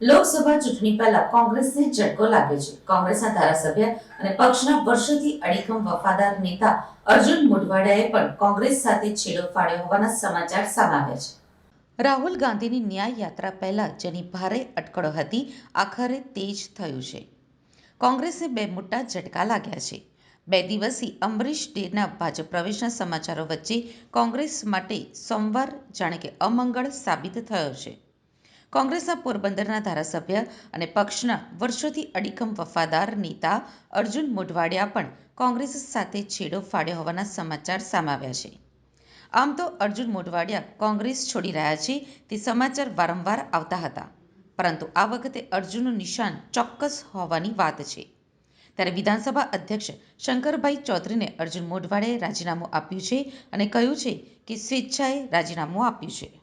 લોકસભા ચૂંટણી પહેલા કોંગ્રેસને ઝટકો લાગ્યો છે. કોંગ્રેસના ધારાસભ્ય અને પક્ષના વર્ષોથી અડીખમ વફાદાર નેતા અર્જુન મોઢવાડિયાએ પણ કોંગ્રેસ સાથે છેડો ફાડ્યો હોવાના સમાચાર સામે છે. રાહુલ ગાંધીની ન્યાય યાત્રા પહેલા જેની ભારે અટકળો હતી, આખરે તે જ થયું છે. કોંગ્રેસને બે મોટા ઝટકા લાગ્યા છે. બે દિવસથી અમરીશ ડેરના ભાજપ પ્રવેશના સમાચારો વચ્ચે કોંગ્રેસ માટે સોમવાર જાણે કે અમંગળ સાબિત થયો છે. કોંગ્રેસના પોરબંદરના ધારાસભ્ય અને પક્ષના વર્ષોથી અડીખમ વફાદાર નેતા અર્જુન મોઢવાડિયા પણ કોંગ્રેસ સાથે છેડો ફાડ્યો હોવાના સમાચાર સામે છે. આમ તો અર્જુન મોઢવાડિયા કોંગ્રેસ છોડી રહ્યા છે તે સમાચાર વારંવાર આવતા હતા. પરંતુ આ વખતે અર્જુનનું નિશાન ચોક્કસ હોવાની વાત છે. ત્યારે વિધાનસભા અધ્યક્ષ શંકરભાઈ ચૌધરીને અર્જુન મોઢવાડિયાએ રાજીનામું આપ્યું છે અને કહ્યું છે કે સ્વેચ્છાએ રાજીનામું આપ્યું છે.